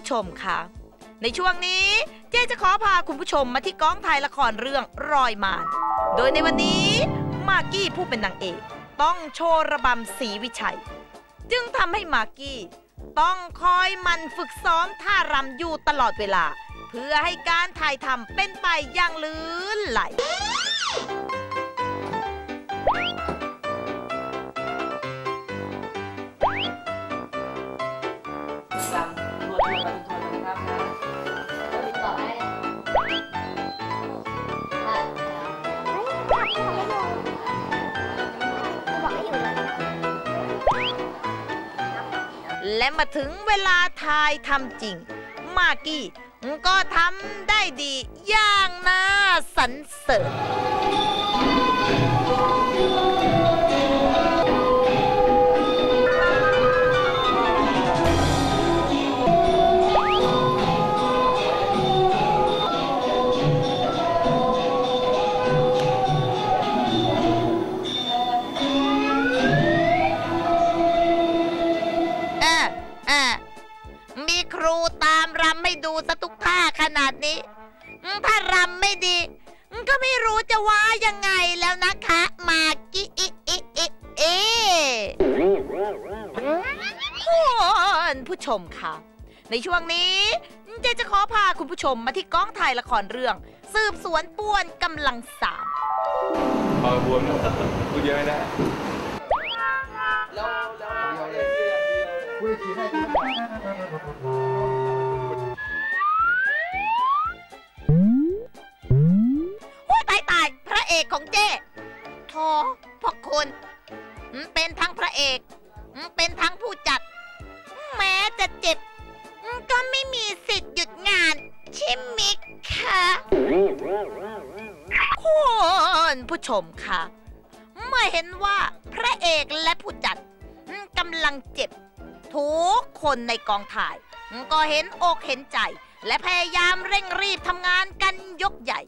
ผู้ชมค่ะในช่วงนี้เจ๊จะขอพาคุณผู้ชมมาที่กองถ่ายละครเรื่องรอยมานโดยในวันนี้มากกี้ผู้เป็นนางเอก ต้องโชว์ระบำศรีวิชัย จึงทำให้มากกี้ ต้องคอยมันฝึกซ้อมท่ารำอยู่ตลอดเวลา เพื่อให้การถ่ายทำเป็นไปอย่างลื่นไหล และมาถึงเวลาทายทำจริง มากกี้ก็ทำได้ดีอย่างน่าสรรเสริญ ดีอืมก็ไม่รู้จะว่ายังไงแล้วนะคะ มากกี้อิอิอิเอคุณผู้ชมค่ะ ในช่วงนี้เจจะขอพาคุณผู้ชมมาที่กองถ่ายละครเรื่อง สืบสวนป่วนกำลังสามพอบวมนะพูดเยอะไม่ได้แล้วแล้วโอ้ เป็นทั้งพระเอก เป็นทั้งผู้จัด แม้จะเจ็บ ก็ไม่มีสิทธิ์หยุดงาน ใช่ไหมคะคุณผู้ชมคะเมื่อเห็นว่าพระเอกและผู้จัดกำลังเจ็บ ทุกคนในกองถ่าย ก็เห็นอกเห็นใจ และพยายามเร่งรีบทำงานกันยกใหญ่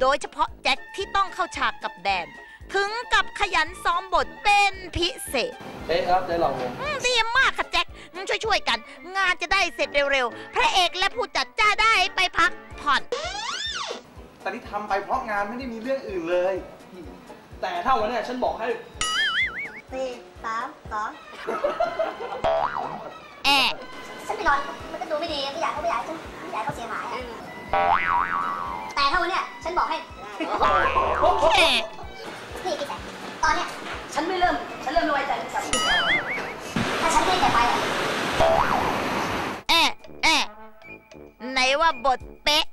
โดยเฉพาะแจ็คที่ต้องเข้าฉากกับแดน ถึงกับขยันซ้อมบทเป็นพิเศษเอ๊ะครับได้ลองผมอืมดีมากค่ะแจ็คอืมช่วยๆกัน งานจะได้เสร็จเร็วๆ พระเอกและผู้จัดจะได้ไปพักผ่อน แต่ที่ทำไปเพราะงานไม่ได้มีเรื่องอื่นเลย แต่ถ้าวันเนี้ยฉันบอกให้สี่สามสองแอะฉันไปนอนมันก็ดูไม่ดีไม่อยากเขาไม่อยากให้ฉันไม่อยากให้เขาเสียหายอะแต่ถ้าวันเนี้ยฉันบอกให้แอะนี่พี่แต่ตอนเนี้ยฉันไม่เริ่ม ฉันเริ่มไม่ไว้ใจคุณกับถ้าฉันให้แกไปอะแอะแอะไหนว่าบทเป๊ะ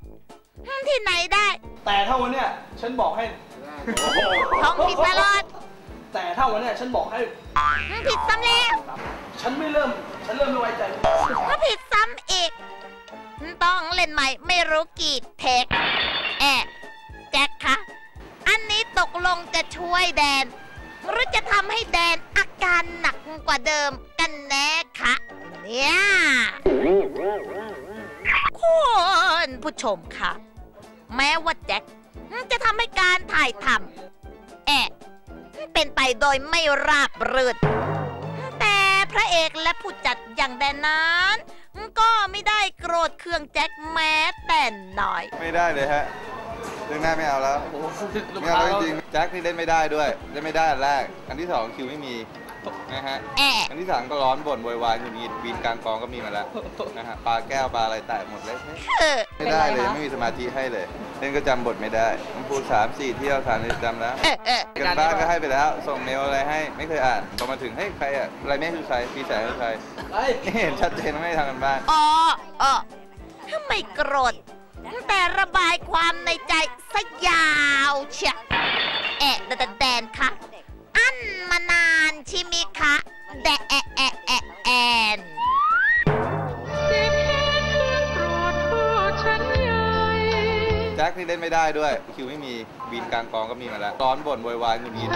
อืมที่ไหนได้ แต่ถ้าวันเนี้ยฉันบอกให้ท้องผิดตลอด แต่ถ้าวันเนี้ยฉันบอกให้อืมผิดซ้ำแล้วฉันไม่เริ่ม ฉันเริ่มไม่ไว้ใจก็ผิดซ้ำอีก ต้องเล่นใหม่ไม่รู้กี่เทคแอะแจ็คคะ อันนี้ตกลงจะช่วยแดน หรือจะทำให้แดนอาการหนักกว่าเดิมกันแน่คะเนี่ยคุณผู้ชมคะแม้ว่าแจ็คจะทำให้การถ่ายทำแอะเป็นไปโดยไม่ราบรื่นแต่พระเอกและผู้จัดอย่างแดนนั้นก็ไม่ได้โกรธเคืองแจ็คแม้แต่น้อย ไม่ได้เลยฮะ เรื่องหน้าไม่เอาแล้วโอ้โหลูกไม่ค้าเอาแล้วจริงๆแจ็คนี่เล่นไม่ได้ด้วยเล่นไม่ได้อันแรก อันที่สองคิวไม่มีนะฮะแอะอันที่สามก็ร้อนบ่นโวยวายหงุดหงิดวีนกลางกองก็มีมาแล้วนะฮะปลาแก้วปลาอะไรแตกหมดเลยเออไม่ได้เลยไม่มีสมาธิให้เลยเล่นก็จำบทไม่ได้มันพูดสามสี่เที่ยวสามจำแล้วเออเออกันบ้านก็ให้ไปแล้ว ส่งเมลอะไรให้ไม่เคยอ่านพอมาถึงเฮ้ยใครอะอะไรไม่คือใครปีแสงคือใครเฮ้ยนี่เห็นชัดเจนว่าไม่ได้ทำกันบ้านอ๋ออ๋อไม่โกรธแต่ระบาย ไม่ได้ด้วยคิวไม่มีบินกลางกองก็มีมาแล้วร้อนบ่นโวยวายหงุดหงิด